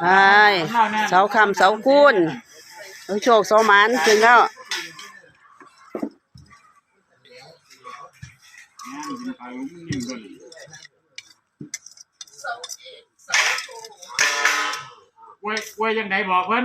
ใช่เสาคำเสาคูนเสาโชคเสาหมานขึ้นแล้วเว้ยเว้ยยังไงบอกเพิ่น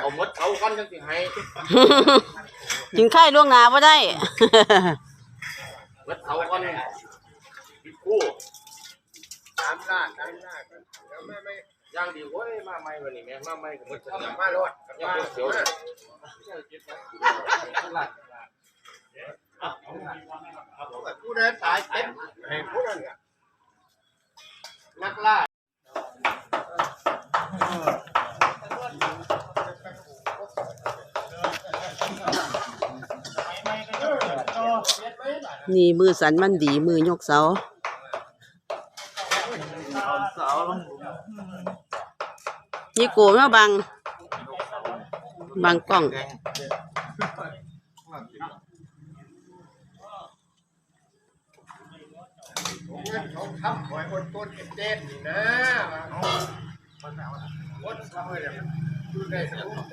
เอาหมดเขากันจังสิให้กินไข่ล่วงหน้าบ่ได้ หมดเขากันปิดคู่ตามล่าตามล่ากันแล้วไม่ไม่ย่างดีโอ้ยมาใหม่วันนี้แม่มาใหม่ก็หมดสัญญามาโลดยังมาเขียวผู้ใดตายเต็มให้ผู้นั้นน่ะนักล่า นี่มือสันมันดีมือยกเสานี่โกมาบัง บังกล้อง เขาทำหอยอดต้นเด็ดนี่นะอดทำเนี่ยดูได้สมุน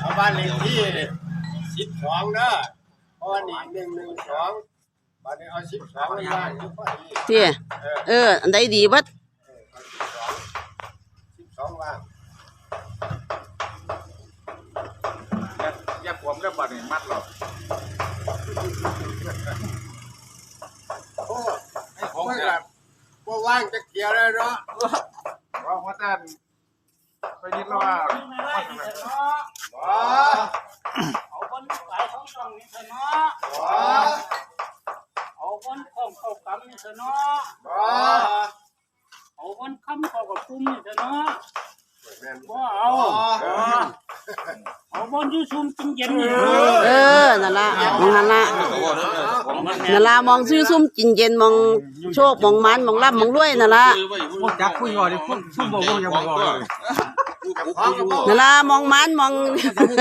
เอาบ้านเลขที่ สิบสองเด้อเพราะว่านี่หนึ่งหนึ่งสองบ้านนี้เอาสิบสองไว้บ้านอยู่พอดีเที่ยเออ อันใดดีบัดสิบสองว่างอย่าผมก็บัดนี่มัดหรอก โอ้ไม่แบบว่าว่างจะเกี่ยวเลยเนาะ ว่าหัวท่านไปนิดละว่า ว้า เอาคนขายของช่องนี่เถอะเนาะ ว้า เอาคนของเข้ากำนี่เถอะเนาะ ว้า เอาคนค้ำเข้ากับปุ่มนี่เถอะเนาะ แม่น บ่เอา เอาบนยูซุมกินเย็นนี่เออนั่นละมองหันละนั่นละมองซื้อซุ่มกินเย็นมองโชคมองมันมองร่ำมองรวยนั่นละพวกจักคุยว่าดิพวกซุ่มบอกว่าจะบอกเลยนั่นละมองมันมอง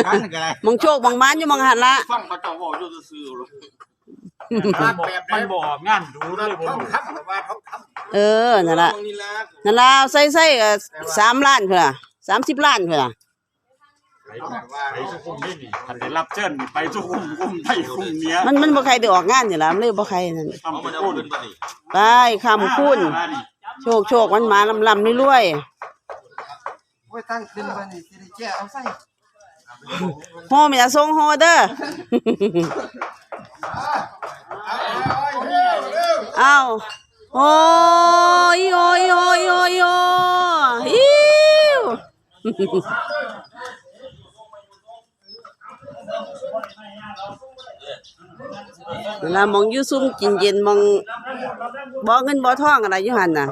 กันก็ได้มองโชคมองมันอยู่มองหันละฟังเขาเจ้าบอกอยู่ซื่อๆหรอกมาแบบไหนมันบอกงานดูเลยผมท้องคำว่าท้องคำเออนั่นละนั่นละใส่ใส่ก็สามล้านเพื่อสามสิบล้านเพื่อ ไปสุขุมนี่นี่คันได้รับเชิญนี่ไปสุขุมคุ้มไทยคุ้มเนี้ยมันมันบ่ใครได้ออกงานนี่ล่ะมันเลยบ่ใครนั่นทำไปพูดไปคำคุณโชคโชคมันมาลำลำรวยโอ้ยตั้งขึ้นมานี่สิได้แก้เอาใส่ๆโฮมีแต่ทรงโฮเด้อเอาโอ้ยโอ้ยโอ้ยโอ้ยโอ้ยอิ๊ว เวลามองยู่ซุ่มกินเย็นมองบ่เงินบ่ทองอะไรอยู่หันน่ะ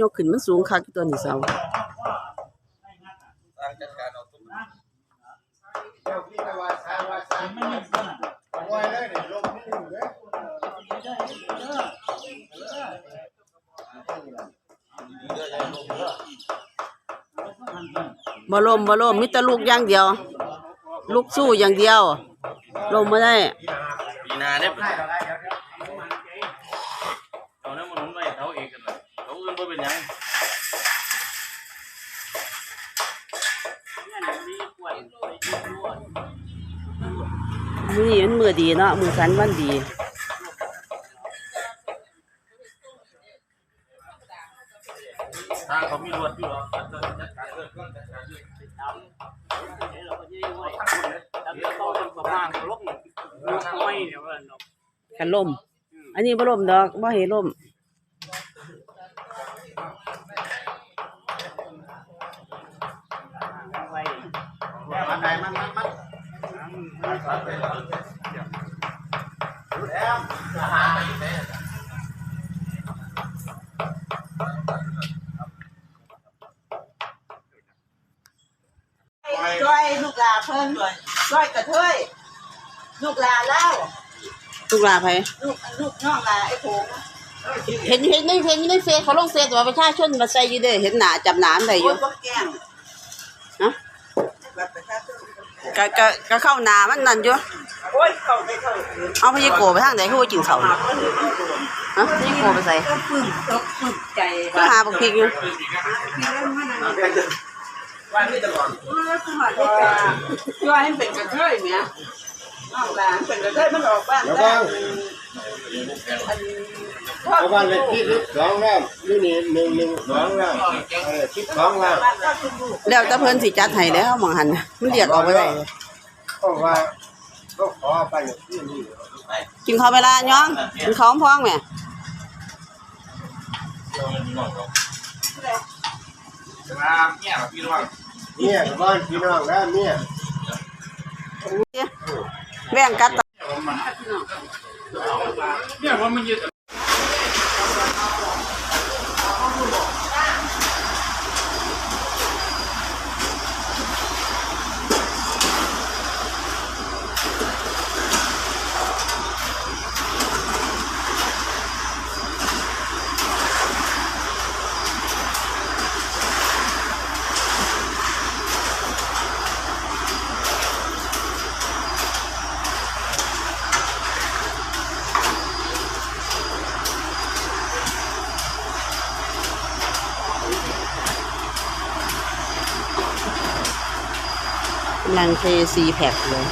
ยกขึ้นมันสูงคักอยู่ตัวนี้เสาว่าชาว่าชาโอ้ยเลมนี่อลยบ่ลมบ่ลมมีแต่ลูกอย่างเดียว ลูกสู้อย่างเดียวลมบ่ได้ ปีนาเนี่ยเอาเนี่ยมันหนุนไว้เขาเองกันเลยเขาอื่นบ่เป็นหยังมื้อนี้มันมื้อดีเนาะมื้อสันวันดี ทางเขามีรวดอยู่หรอกจัดการจัดการเรื่องจัดการเรื่อง ว่างลบหนึ่งไม่เดี๋ยวกันลบกันล่ม อันนี้บ่ล่มดอกบ่เห็นล่มไว้มันไหนมันมันมันมันมัน ไปอยู่ไหนช่วยลูกหลาเพิ่นช่วยกระเทยลูกหลาเล่าลูกหลาไผลูกลูกน้องลาไอ้โผงเห็นเห็นในเห็นในเฟซเขาลงเฟซว่าประชาชนมาใส่อยู่เด้อเห็นหน้าจำหน้าอันได้อโอ้ยู่ยบ่แกล้งฮะแบบประชาชนก็ก็ก็เข้าหน้ามันนั่นอยู่โอ้ยเข้าไปเข้าเงินเอาพญโกไปทางไหนคือว่ากินข้าวนี่ฮะพญโกไปใส่ก็ปึ้มตกปึ้มใจก็หาบักพริกอยู่ พี่เล่นมานั่นว่านี่ตลอดเมื่อสมัยที่จะช่วยให้เป็นกระเทยแหมน้องหลานเป็นกระเทยมันออกบ้านได้บ้างอันเอาบ้านเลขที่สิบสองแล้วนี่นี่หนึ่งหนึ่งสองแล้วเออสิบสองแล้วบ้านก็คุณลูกแล้วแต่เพิ่นสิจัดให้แล้วหมองหันน่ะมันเรียกออกไปได้เพราะว่าก็ขอไปเลขที่นี่กินข้าวเวลาย้องกินข้าวพร้อมแหม่เนี่ยพี่น้อง เนี่ยบ้านพี่น้องแล้วเนี่ยแบ่งกัดเนี่ยว่ามันยืดำลังเทซีแพ็คเลย